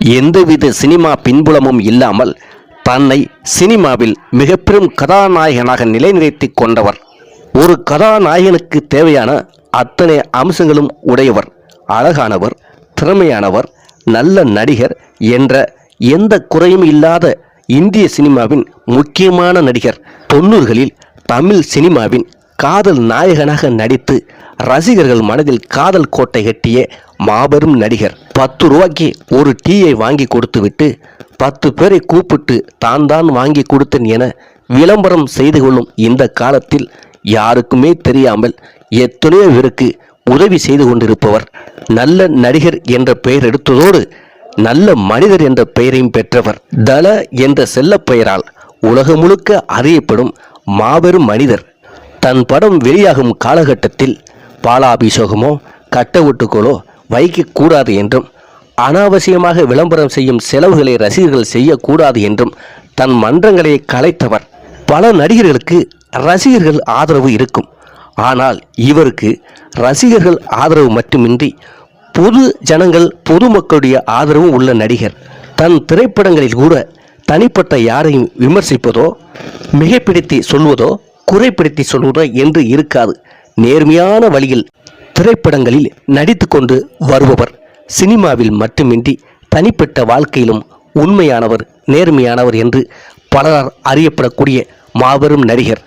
எந்தவித சினிமா பின்புலமும் இல்லாமல் தன்னை சினிமாவில் மிக பெரும் கதாநாயகனாக நிலைநிறுத்திக் கொண்டவர். ஒரு கதாநாயகனுக்கு தேவையான அத்தனை அம்சங்களும் உடையவர் அழகானவர் திறமையானவர் நல்ல நடிகர் என்ற எந்த குறையும் இல்லாத இந்திய சினிமாவின் முக்கியமான நடிகர். தொண்ணூறுகளில் தமிழ் சினிமாவின் காதல் நாயகனாக நடித்து ரசிகர்கள் மனதில் காதல் கோட்டை கட்டிய மாபெரும் நடிகர். பத்து ரூபாய்க்கு ஒரு டீயை வாங்கி கொடுத்துவிட்டு பத்து பேரை கூப்பிட்டு தான் தான் வாங்கி கொடுத்தேன் என விளம்பரம் செய்து கொள்ளும் இந்த காலத்தில் யாருக்குமே தெரியாமல் எத்தனையோ பேருக்கு உதவி செய்து கொண்டிருப்பவர். நல்ல நடிகர் என்ற பெயர் எடுத்ததோடு நல்ல மனிதர் என்ற பெயரையும் பெற்றவர். தல என்ற செல்ல பெயரால் உலகம் முழுக்க அறியப்படும் மாபெரும் மனிதர். தன் படம் வெளியாகும் காலகட்டத்தில் பாலாபிஷேகமோ கட்டவுட்டுக்களோ வைக்கக்கூடாது என்றும் அனாவசியமாக விளம்பரம் செய்யும் செலவுகளை ரசிகர்கள் செய்யக்கூடாது என்றும் தன் மன்றங்களை கலைத்தவர். பல நடிகர்களுக்கு ரசிகர்கள் ஆதரவு இருக்கும். ஆனால் இவருக்கு ரசிகர்கள் ஆதரவு மட்டுமின்றி பொது ஜனங்கள் பொதுமக்களுடைய ஆதரவும் உள்ள நடிகர். தன் திரைப்படங்களில் கூட தனிப்பட்ட யாரையும் விமர்சிப்பதோ மிகைப்படுத்தி சொல்வதோ குறைப்படுத்தி சொல்வதோ என்று இருக்காது. நேர்மையான வழியில் திரைப்படங்களில் நடித்துக்கொண்டு வருபவர். சினிமாவில் மட்டுமின்றி தனிப்பட்ட வாழ்க்கையிலும் உண்மையானவர் நேர்மையானவர் என்று பலரால் அறியப்படக்கூடிய மாபெரும் நடிகர்.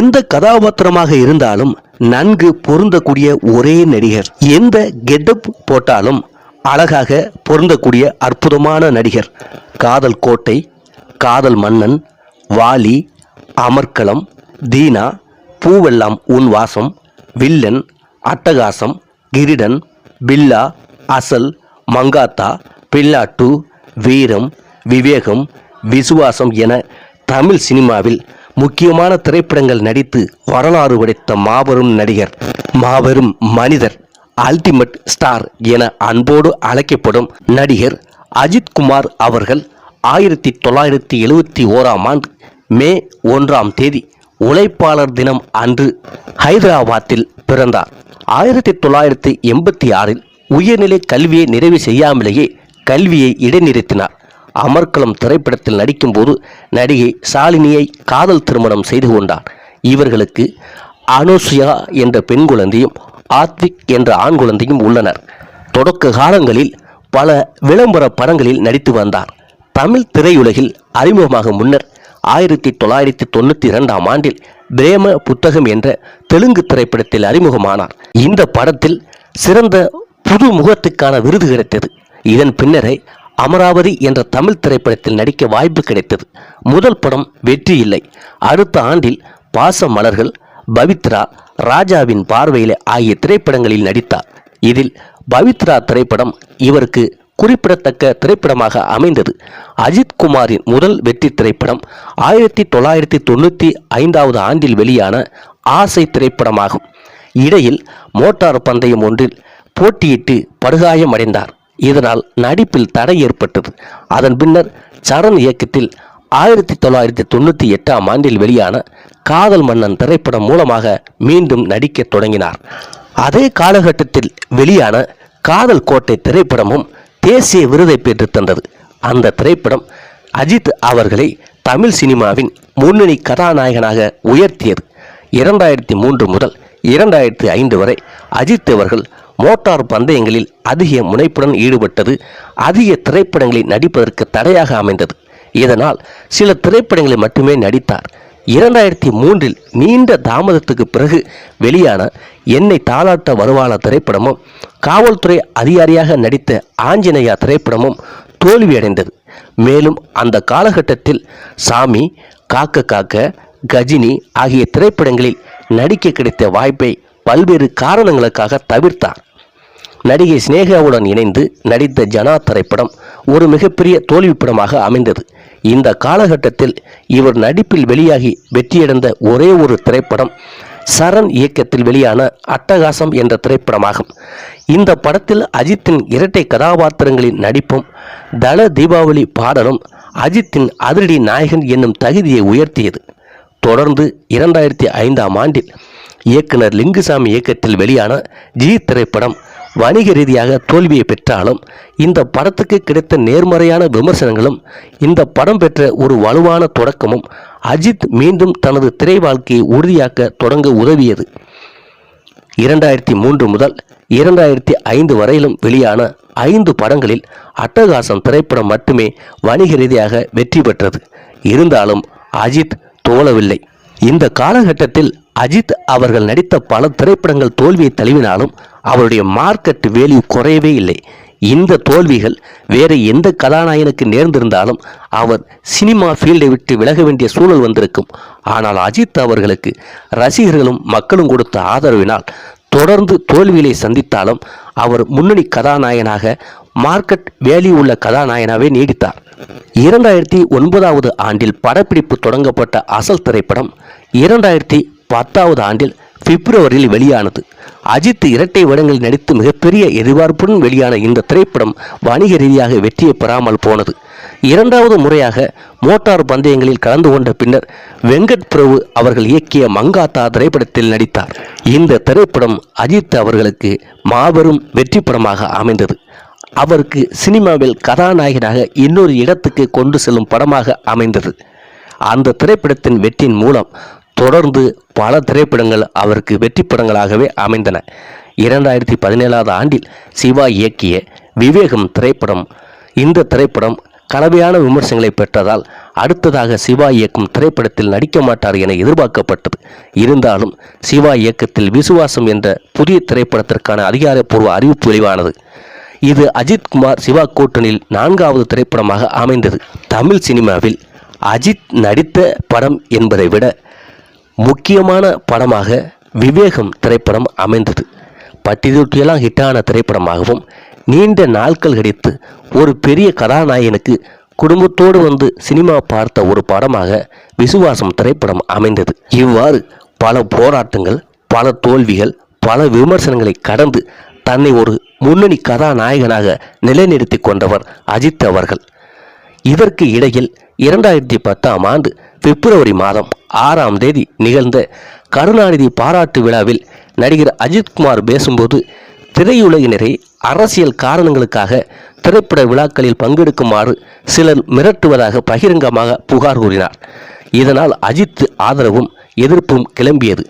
எந்த கதாபாத்திரமாக இருந்தாலும் நன்கு பொருந்தக்கூடிய ஒரே நடிகர். எந்த கெட்டப் போட்டாலும் அழகாக பொருந்தக்கூடிய அற்புதமான நடிகர். காதல் கோட்டை காதல் மன்னன் வாலி அமர்க்களம் தீனா பூவெல்லாம் உன் வாசம் வில்லன் அட்டகாசம் கிரிடன் பில்லா அசல் மங்காத்தா பில்லாட்டு வீரம் விவேகம் விசுவாசம் என தமிழ் சினிமாவில் முக்கியமான திரைப்படங்கள் நடித்து வரலாறு படைத்த மாபெரும் நடிகர் மாபெரும் மனிதர் அல்டிமேட் ஸ்டார் என அன்போடு அழைக்கப்படும் நடிகர் அஜித் குமார் அவர்கள் ஆயிரத்தி தொள்ளாயிரத்தி எழுபத்தி ஓராம் ஆண்டு மே ஒன்றாம் தேதி உழைப்பாளர் தினம் அன்று ஹைதராபாத்தில் பிறந்தார். ஆயிரத்தி தொள்ளாயிரத்தி எண்பத்தி ஆறில் உயர்நிலை கல்வியை நிறைவு செய்யாமலேயே கல்வியை இடைநிறுத்தினார். அமர்க்களம் திரைப்படத்தில் நடிக்கும்போது நடிகை சாலினியை காதல் திருமணம் செய்து கொண்டார். இவர்களுக்கு அனுசுயா என்ற பெண் குழந்தையும் ஆத்விக் என்ற ஆண் குழந்தையும் உள்ளனர். தொடக்க காலங்களில் பல விளம்பர படங்களில் நடித்து வந்தார். தமிழ் திரையுலகில் அறிமுகமாக முன்னர் ஆயிரத்தி தொள்ளாயிரத்தி தொண்ணூற்றி இரண்டாம் ஆண்டில் பிரேம புத்தகம் என்ற தெலுங்கு திரைப்படத்தில் அறிமுகமானார். இந்த படத்தில் சிறந்த புது முகத்துக்கான விருது கிடைத்தது. இதன் பின்னரே அமராவதி என்ற தமிழ் திரைப்படத்தில் நடிக்க வாய்ப்பு கிடைத்தது. முதல் படம் வெற்றி இல்லை. அடுத்த ஆண்டில் பாச மலர்கள் பவித்ரா ராஜாவின் பார்வையில் ஆகிய திரைப்படங்களில் நடித்தார். இதில் பவித்ரா திரைப்படம் இவருக்கு குறிப்பிடத்தக்க திரைப்படமாக அமைந்தது. அஜித் குமாரின் முதல் வெற்றி திரைப்படம் ஆயிரத்தி தொள்ளாயிரத்தி தொண்ணூற்றி ஐந்தாவது ஆண்டில் வெளியான ஆசை திரைப்படமாகும். இடையில் மோட்டார் பந்தயம் ஒன்றில் போட்டியிட்டு படுகாயமடைந்தார் இதனால் நடிப்பில் தடை ஏற்பட்டது. அதன் பின்னர் சரண் இயக்கத்தில் ஆயிரத்தி தொள்ளாயிரத்தி தொண்ணூற்றி எட்டாம் ஆண்டில் வெளியான காதல் மன்னன் திரைப்படம் மூலமாக மீண்டும் நடிக்கத் தொடங்கினார். அதே காலகட்டத்தில் வெளியான காதல் கோட்டை திரைப்படமும் தேசிய விருதை பெற்று தந்தது. அந்த திரைப்படம் அஜித் அவர்களை தமிழ் சினிமாவின் முன்னணி கதாநாயகனாக உயர்த்தியது. இரண்டாயிரத்தி மூன்று முதல் இரண்டாயிரத்தி ஐந்து வரை அஜித் அவர்கள் மோட்டார் பந்தயங்களில் அதிக முனைப்புடன் ஈடுபட்டது. அதிக திரைப்படங்களில் நடிப்பதற்கு தடையாக அமைந்தது. இதனால் சில திரைப்படங்களில் மட்டுமே நடித்தார். இரண்டாயிரத்தி மூன்றில் நீண்ட தாமதத்துக்கு பிறகு வெளியான என்னை தாளாட்ட வருவான திரைப்படமும் காவல்துறை அதிகாரியாக நடித்த ஆஞ்சநேயா திரைப்படமும் தோல்வியடைந்தது. மேலும் அந்த காலகட்டத்தில் சாமி காக்க காக்க கஜினி ஆகிய திரைப்படங்களில் நடிக்க கிடைத்த வாய்ப்பை பல்வேறு காரணங்களுக்காக தவிர்த்தார். நடிகை சினேகாவுடன் இணைந்து நடித்த ஜனா திரைப்படம் ஒரு மிகப்பெரிய தோல்வி படமாக அமைந்தது. இந்த காலகட்டத்தில் இவர் நடிப்பில் வெளியாகி வெற்றியடைந்த ஒரே ஒரு திரைப்படம் சரண் இயக்கத்தில் வெளியான அட்டகாசம் என்ற திரைப்படமாகும். இந்த படத்தில் அஜித்தின் இரட்டை கதாபாத்திரங்களின் நடிப்பும் தல தீபாவளி பாடலும் அஜித்தின் அதிரடி நாயகன் என்னும் தகுதியை உயர்த்தியது. தொடர்ந்து இரண்டாயிரத்தி ஐந்தாம் ஆண்டில் இயக்குனர் லிங்குசாமி இயக்கத்தில் வெளியான ஜி திரைப்படம் வணிக ரீதியாக தோல்வியை பெற்றாலும் இந்த படத்துக்கு கிடைத்த நேர்மறையான விமர்சனங்களும் இந்த படம் பெற்ற ஒரு வலுவான தொடக்கமும் அஜித் மீண்டும் தனது திரை வாழ்க்கையை உறுதியாக்க தொடங்க உதவியது. இரண்டாயிரத்தி மூன்று முதல் இரண்டாயிரத்தி ஐந்து வரையிலும் வெளியான ஐந்து படங்களில் அட்டகாசம் திரைப்படம் மட்டுமே வணிக ரீதியாக வெற்றி பெற்றது. இருந்தாலும் அஜித் தோலவில்லை. இந்த காலகட்டத்தில் அஜித் அவர்கள் நடித்த பல திரைப்படங்கள் தோல்வியை தழுவினாலும் அவருடைய மார்க்கெட் வேல்யூ குறையவே இல்லை. இந்த தோல்விகள் வேறு எந்த கதாநாயகனுக்கு நேர்ந்திருந்தாலும் அவர் சினிமா ஃபீல்டை விட்டு விலக வேண்டிய சூழல் வந்திருக்கும். ஆனால் அஜித் அவர்களுக்கு ரசிகர்களும் மக்களும் கொடுத்த ஆதரவினால் தொடர்ந்து தோல்விகளை சந்தித்தாலும் அவர் முன்னணி கதாநாயகனாக மார்க்கெட் வேல்யூ உள்ள கதாநாயகனாகவே நீடித்தார். இரண்டாயிரத்தி ஒன்பதாவது ஆண்டில் படப்பிடிப்பு தொடங்கப்பட்ட அசல் திரைப்படம் இரண்டாயிரத்தி பத்தாவது ஆண்டில் பிப்ரவரியில் வெளியானது. அஜித் இரட்டை வேடங்களில் நடித்து மிகப்பெரிய எதிர்பார்ப்புடன் வெளியான இந்த திரைப்படம் வணிக ரீதியாக வெற்றியை பெறாமல் போனது. இரண்டாவது முறையாக மோட்டார் பந்தயங்களில் கலந்து கொண்ட பின்னர் வெங்கட் பிரபு அவர்கள் இயக்கிய மங்காத்தா திரைப்படத்தில் நடித்தார். இந்த திரைப்படம் அஜித் அவர்களுக்கு மாபெரும் வெற்றி படமாக அமைந்தது. அவருக்கு சினிமாவில் கதாநாயகனாக இன்னொரு இடத்துக்கு கொண்டு செல்லும் படமாக அமைந்தது. அந்த திரைப்படத்தின் வெற்றியின் மூலம் தொடர்ந்து பல திரைப்படங்கள் அவருக்கு வெற்றி படங்களாகவே அமைந்தன. இரண்டாயிரத்தி பதினேழாவது ஆண்டில் சிவா இயக்கிய விவேகம் திரைப்படம் இந்த திரைப்படம் கலவையான விமர்சனங்களை பெற்றதால் அடுத்ததாக சிவா இயக்கும் திரைப்படத்தில் நடிக்க மாட்டார் என எதிர்பார்க்கப்பட்டது. இருந்தாலும் சிவா இயக்கத்தில் விசுவாசம் என்ற புதிய திரைப்படத்திற்கான அதிகாரப்பூர்வ அறிவிப்பு வெளிவானது. இது அஜித் குமார் சிவா கூட்டணியில் நான்காவது திரைப்படமாக அமைந்தது. தமிழ் சினிமாவில் அஜித் நடித்த படம் என்பதை விட முக்கியமான படமாக விவேகம் திரைப்படம் அமைந்தது. பட்டிதொட்டியெல்லாம் ஹிட்டான திரைப்படமாகவும் நீண்ட நாட்கள் கிடைத்து ஒரு பெரிய கதாநாயகனுக்கு குடும்பத்தோடு வந்து சினிமா பார்த்த ஒரு படமாக விசுவாசம் திரைப்படம் அமைந்தது. இவ்வாறு பல போராட்டங்கள் பல தோல்விகள் பல விமர்சனங்களை கடந்து தன்னை ஒரு முன்னணி கதாநாயகனாக நிலைநிறுத்தி கொண்டவர் அஜித் அவர்கள். இதற்கு இடையில் இரண்டாயிரத்தி பத்தாம் ஆண்டு பிப்ரவரி மாதம் ஆறாம் தேதி நிகழ்ந்த கருணாநிதி பாராட்டு விழாவில் நடிகர் அஜித்குமார் பேசும்போது திரையுலகினரை அரசியல் காரணங்களுக்காக திரைப்பட விழாக்களில் பங்கெடுக்குமாறு சிலர் மிரட்டுவதாக பகிரங்கமாக புகார் கூறினார். இதனால் அஜித் ஆதரவும் எதிர்ப்பும் கிளம்பியது.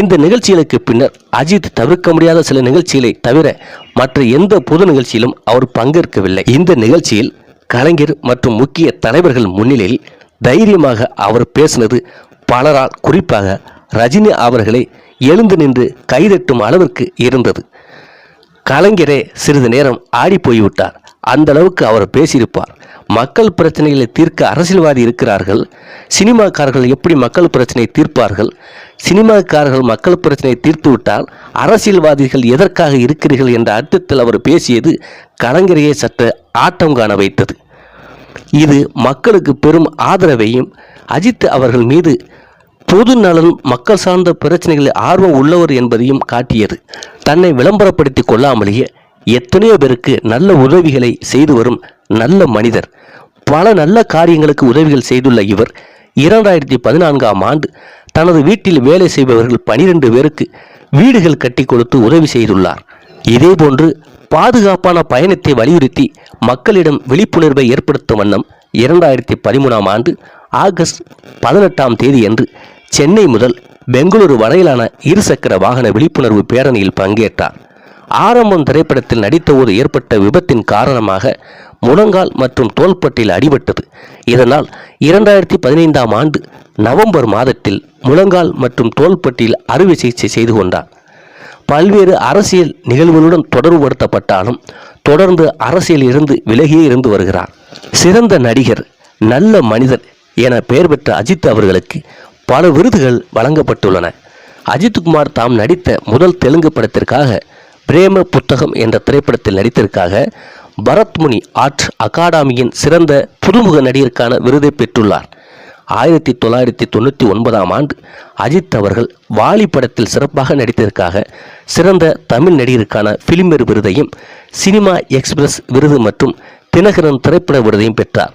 இந்த நிகழ்ச்சிகளுக்கு பின்னர் அஜித் தவிர்க்க முடியாத சில நிகழ்ச்சிகளை தவிர மற்ற எந்த பொது நிகழ்ச்சியிலும் அவர் பங்கேற்கவில்லை. இந்த நிகழ்ச்சியில் கலைஞர் மற்றும் முக்கிய தலைவர்கள் முன்னிலையில் தைரியமாக அவர் பேசினது பலரால் குறிப்பாக ரஜினி அவர்களை எழுந்து நின்று கைதட்டும் அளவிற்கு இருந்தது. கலைஞரே சிறிது நேரம் ஆடி போய்விட்டார். அந்த அளவுக்கு அவர் பேசியிருப்பார். மக்கள் பிரச்சனைகளை தீர்க்க அரசியல்வாதி இருக்கிறார்கள். சினிமாக்காரர்கள் எப்படி மக்கள் பிரச்சனையை தீர்ப்பார்கள்? சினிமாக்காரர்கள் மக்கள் பிரச்சனையை தீர்த்து விட்டால் அரசியல்வாதிகள் எதற்காக இருக்கிறீர்கள் என்ற அர்த்தத்தில் அவர் பேசியது கலைஞரையே சற்று ஆட்டம் காண வைத்தது. இது மக்களுக்கு பெரும் ஆதரவையும் அஜித் அவர்கள் மீது பொது நலன் மக்கள் சார்ந்த பிரச்சனைகளில் ஆர்வம் உள்ளவர் என்பதையும் காட்டியது. தன்னை விளம்பரப்படுத்தி கொள்ளாமலேயே எத்தனையோ பேருக்கு நல்ல உதவிகளை செய்து வரும் நல்ல மனிதர். பல நல்ல காரியங்களுக்கு உதவிகள் செய்துள்ள இவர் இரண்டாயிரத்தி பதினான்காம் ஆண்டு தனது வீட்டில் வேலை செய்பவர்கள் பனிரெண்டு பேருக்கு வீடுகள் கட்டி கொடுத்து உதவி செய்துள்ளார். இதேபோன்று பாதுகாப்பான பயணத்தை வலியுறுத்தி மக்களிடம் விழிப்புணர்வை ஏற்படுத்தும் வண்ணம் இரண்டாயிரத்தி பதிமூணாம் ஆண்டு ஆகஸ்ட் பதினெட்டாம் தேதியன்று சென்னை முதல் பெங்களூரு வரையிலான இருசக்கர வாகன விழிப்புணர்வு பேரணியில் பங்கேற்றார். ஆரம்பம் திரைப்படத்தில் நடித்தபோது ஏற்பட்ட விபத்தின் காரணமாக முழங்கால் மற்றும் தோள்பட்டில் அடிபட்டது. இதனால் இரண்டாயிரத்தி பதினைந்தாம் ஆண்டு நவம்பர் மாதத்தில் முழங்கால் மற்றும் தோள்பட்டியில் அறுவை சிகிச்சை செய்து கொண்டார். பல்வேறு அரசியல் நிகழ்வுகளுடன் தொடர்புபடுத்தப்பட்டாலும் தொடர்ந்து அரசியலில் இருந்து விலகியே இருந்து வருகிறார். சிறந்த நடிகர் நல்ல மனிதர் என பெயர் பெற்ற அஜித் அவர்களுக்கு பல விருதுகள் வழங்கப்பட்டுள்ளன. அஜித்குமார் தாம் நடித்த முதல் தெலுங்கு படத்திற்காக பிரேம புத்தகம் என்ற திரைப்படத்தில் நடித்ததற்காக பரத்முனி ஆர்ட் அகாடமியின் சிறந்த புதுமுக நடிகருக்கான விருதை பெற்றுள்ளார். ஆயிரத்தி தொள்ளாயிரத்தி தொண்ணூற்றி ஒன்பதாம் ஆண்டு அஜித் அவர்கள் வாலி படத்தில் சிறப்பாக நடித்ததற்காக சிறந்த தமிழ் நடிகருக்கான பிலிமேர் விருதையும் சினிமா எக்ஸ்பிரஸ் விருது மற்றும் தினகரன் திரைப்பட விருதையும் பெற்றார்.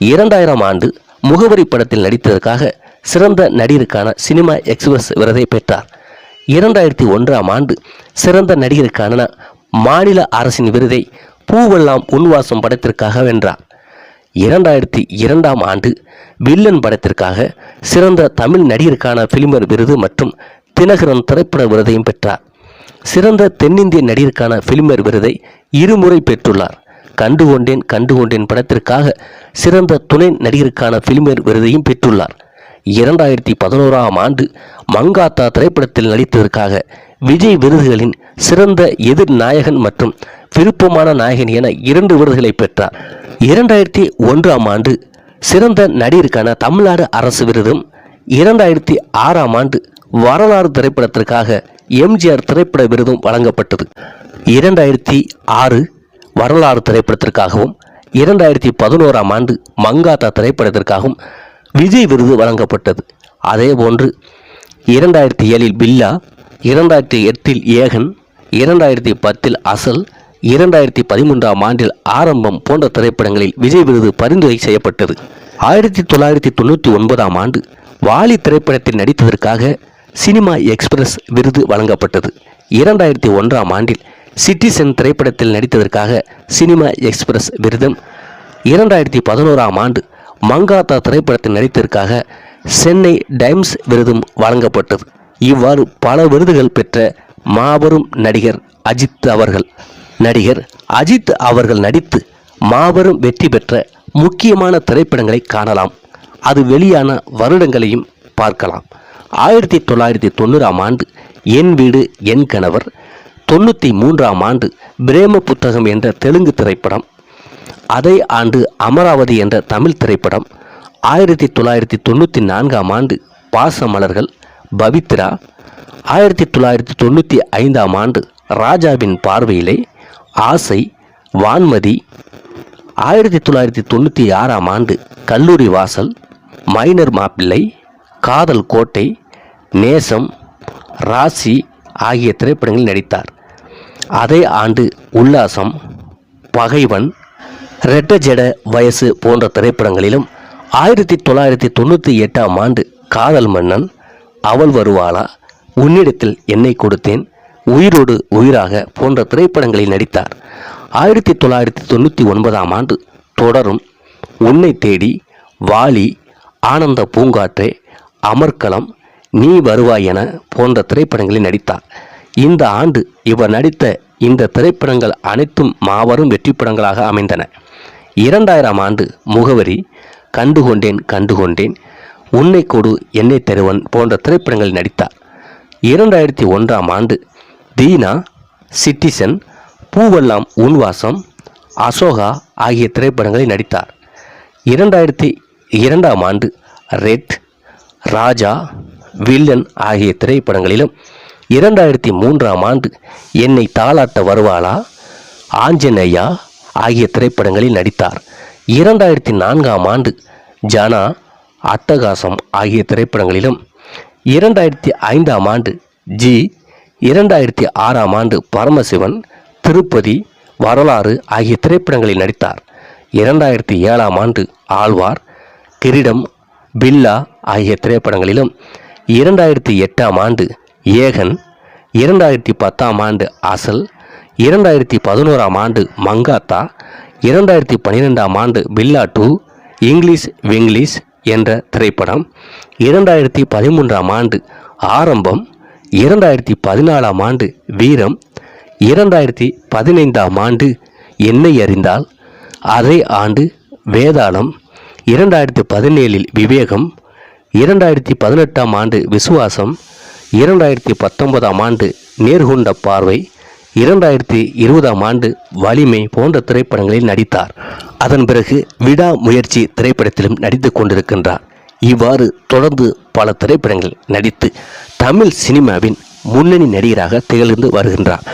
இரண்டாயிரம் ஆண்டு முகவரி படத்தில் நடித்ததற்காக சிறந்த நடிகருக்கான சினிமா எக்ஸ்பிரஸ் விருதை பெற்றார். இரண்டாயிரத்தி ஒன்றாம் ஆண்டு சிறந்த நடிகருக்கான மாநில அரசின் விருதை பூவெல்லாம் உன்வாசம் படத்திற்காக வென்றார். இரண்டாயிரத்தி இரண்டாம் ஆண்டு வில்லன் படத்திற்காக சிறந்த தமிழ் நடிகருக்கான பிலிமர் விருது மற்றும் தினகரன் திரைப்பட விருதையும் பெற்றார். சிறந்த தென்னிந்திய நடிகருக்கான பிலிமர் விருதை இருமுறை பெற்றுள்ளார். கண்டு கொண்டேன் கண்டு கொண்டேன் படத்திற்காக சிறந்த துணை நடிகருக்கான பிலிமர் விருதையும் பெற்றுள்ளார். இரண்டாயிரத்தி பதினோராம் ஆண்டு மங்காத்தா திரைப்படத்தில் நடித்ததற்காக விஜய் விருதுகளின் சிறந்த எதிர்நாயகன் மற்றும் விருப்பமான நாயகன் என இரண்டு விருதுகளை பெற்றார். இரண்டாயிரத்தி ஒன்றாம் ஆண்டு சிறந்த நடிகருக்கான தமிழ்நாடு அரசு விருதும் இரண்டாயிரத்தி ஆறாம் ஆண்டு வரலாறு திரைப்படத்திற்காக எம்ஜிஆர் திரைப்பட விருதும் வழங்கப்பட்டது. இரண்டாயிரத்தி ஆறு வரலாறு திரைப்படத்திற்காகவும் இரண்டாயிரத்தி பதினோராம் ஆண்டு மங்காத்தா திரைப்படத்திற்காகவும் விஜய் விருது வழங்கப்பட்டது. அதேபோன்று இரண்டாயிரத்தி ஏழில் பில்லா இரண்டாயிரத்தி எட்டில் ஏகன் இரண்டாயிரத்தி பத்தில் அசல் இரண்டாயிரத்தி பதிமூன்றாம் ஆண்டில் ஆரம்பம் போன்ற திரைப்படங்களில் விஜய் விருது பரிந்துரை செய்யப்பட்டது. ஆயிரத்தி தொள்ளாயிரத்தி தொண்ணூற்றி ஒன்பதாம் ஆண்டு வாலி திரைப்படத்தில் நடித்ததற்காக சினிமா எக்ஸ்பிரஸ் விருது வழங்கப்பட்டது. இரண்டாயிரத்தி ஒன்றாம் ஆண்டில் சிட்டிசன் திரைப்படத்தில் நடித்ததற்காக சினிமா எக்ஸ்பிரஸ் விருதும். இரண்டாயிரத்தி பதினோராம் ஆண்டு மங்காத்தா திரைப்படத்தில் நடித்ததற்காக சென்னை டைம்ஸ் விருதும் வழங்கப்பட்டது. இவ்வாறு பல விருதுகள் பெற்ற மாபெரும் நடிகர் அஜித் அவர்கள் நடிகர் அஜித் அவர்கள் நடித்து மாபெரும் வெற்றி பெற்ற முக்கியமான திரைப்படங்களை காணலாம். அது வெளியான வருடங்களையும் பார்க்கலாம். ஆயிரத்தி தொள்ளாயிரத்தி தொண்ணூறாம் ஆண்டு என் வீடு என் கணவர் தொண்ணூற்றி மூன்றாம் ஆண்டு பிரேம புத்தகம் என்ற தெலுங்கு திரைப்படம் அதே ஆண்டு அமராவதி என்ற தமிழ் திரைப்படம் ஆயிரத்தி தொள்ளாயிரத்தி தொண்ணூற்றி நான்காம் ஆண்டு பாசமலர்கள் பவித்ரா ஆயிரத்தி தொள்ளாயிரத்தி தொண்ணூற்றி ஐந்தாம் ஆண்டு ராஜாவின் பார்வையிலே ஆசை வான்மதி ஆயிரத்தி தொள்ளாயிரத்தி தொண்ணூற்றி ஆறாம் ஆண்டு கல்லூரி வாசல் மைனர் மாப்பிள்ளை காதல் கோட்டை நேசம் ராசி ஆகிய திரைப்படங்களில் நடித்தார். அதே ஆண்டு உல்லாசம் பகைவன் ரெட்ட ஜெட வயசு போன்ற திரைப்படங்களிலும் ஆயிரத்தி தொள்ளாயிரத்தி தொண்ணூற்றி எட்டாம் ஆண்டு காதல் மன்னன் அவள் வருவாளா உன்னிடத்தில் என்னை கொடுத்தேன் உயிரோடு உயிராக போன்ற திரைப்படங்களில் நடித்தார். ஆயிரத்தி தொள்ளாயிரத்தி தொண்ணூற்றி ஒன்பதாம் ஆண்டு தொடரும் உன்னை தேடி வாலி ஆனந்த பூங்காற்றே அமர்க்களம் நீ வருவாய் என போன்ற திரைப்படங்களில் நடித்தார். இந்த ஆண்டு இவர் நடித்த இந்த திரைப்படங்கள் அனைத்தும் மாபெரும் வெற்றி படங்களாக அமைந்தன. இரண்டாயிரம் ஆண்டு முகவரி கண்டுகொண்டேன் கண்டுகொண்டேன் உன்னை கொடு என்னை தருவன் போன்ற திரைப்படங்களில் நடித்தார். இரண்டாயிரத்தி ஒன்றாம் ஆண்டு தீனா சிட்டிசன் பூவெல்லாம் உன்வாசம் அசோகா ஆகிய திரைப்படங்களில் நடித்தார். இரண்டாயிரத்தி இரண்டாம் ஆண்டு ரெட் ராஜா வில்லன் ஆகிய திரைப்படங்களிலும் இரண்டாயிரத்தி மூன்றாம் ஆண்டு என்னை தாளாட்ட வருவாளா ஆஞ்சநேயா ஆகிய திரைப்படங்களில் நடித்தார். இரண்டாயிரத்தி நான்காம் ஆண்டு ஜனா அட்டகாசம் ஆகிய திரைப்படங்களிலும் இரண்டாயிரத்தி ஐந்தாம் ஆண்டு ஜி இரண்டாயிரத்தி ஆறாம் ஆண்டு பரமசிவன் திருப்பதி வரலாறு ஆகிய திரைப்படங்களில் நடித்தார். இரண்டாயிரத்தி ஏழாம் ஆண்டு ஆழ்வார் கிரீடம் பில்லா ஆகிய திரைப்படங்களிலும் இரண்டாயிரத்தி எட்டாம் ஆண்டு ஏகன் இரண்டாயிரத்தி பத்தாம் ஆண்டு அசல் இரண்டாயிரத்தி பதினோராம் ஆண்டு மங்காத்தா இரண்டாயிரத்தி பன்னிரெண்டாம் ஆண்டு பில்லா டூ இங்கிலீஷ் விங்கிலீஷ் என்ற திரைப்படம் இரண்டாயிரத்தி பதிமூன்றாம் ஆண்டு ஆரம்பம் இரண்டாயிரத்தி பதினாலாம் ஆண்டு வீரம் இரண்டாயிரத்தி பதினைந்தாம் ஆண்டு என்னை அறிந்தால் அதே ஆண்டு வேதாளம் இரண்டாயிரத்தி பதினேழில் விவேகம் இரண்டாயிரத்தி பதினெட்டாம் ஆண்டு விசுவாசம் இரண்டாயிரத்தி பத்தொன்பதாம் ஆண்டு நேர்கொண்ட பார்வை இரண்டாயிரத்தி இருபதாம் ஆண்டு வலிமை போன்ற திரைப்படங்களில் நடித்தார். அதன் பிறகு விடா முயற்சி திரைப்படத்திலும் நடித்து கொண்டிருக்கின்றார். இவ்வாறு தொடர்ந்து பல திரைப்படங்கள் நடித்து தமிழ் சினிமாவின் முன்னணி நடிகராக திகழ்ந்து வருகின்றார்.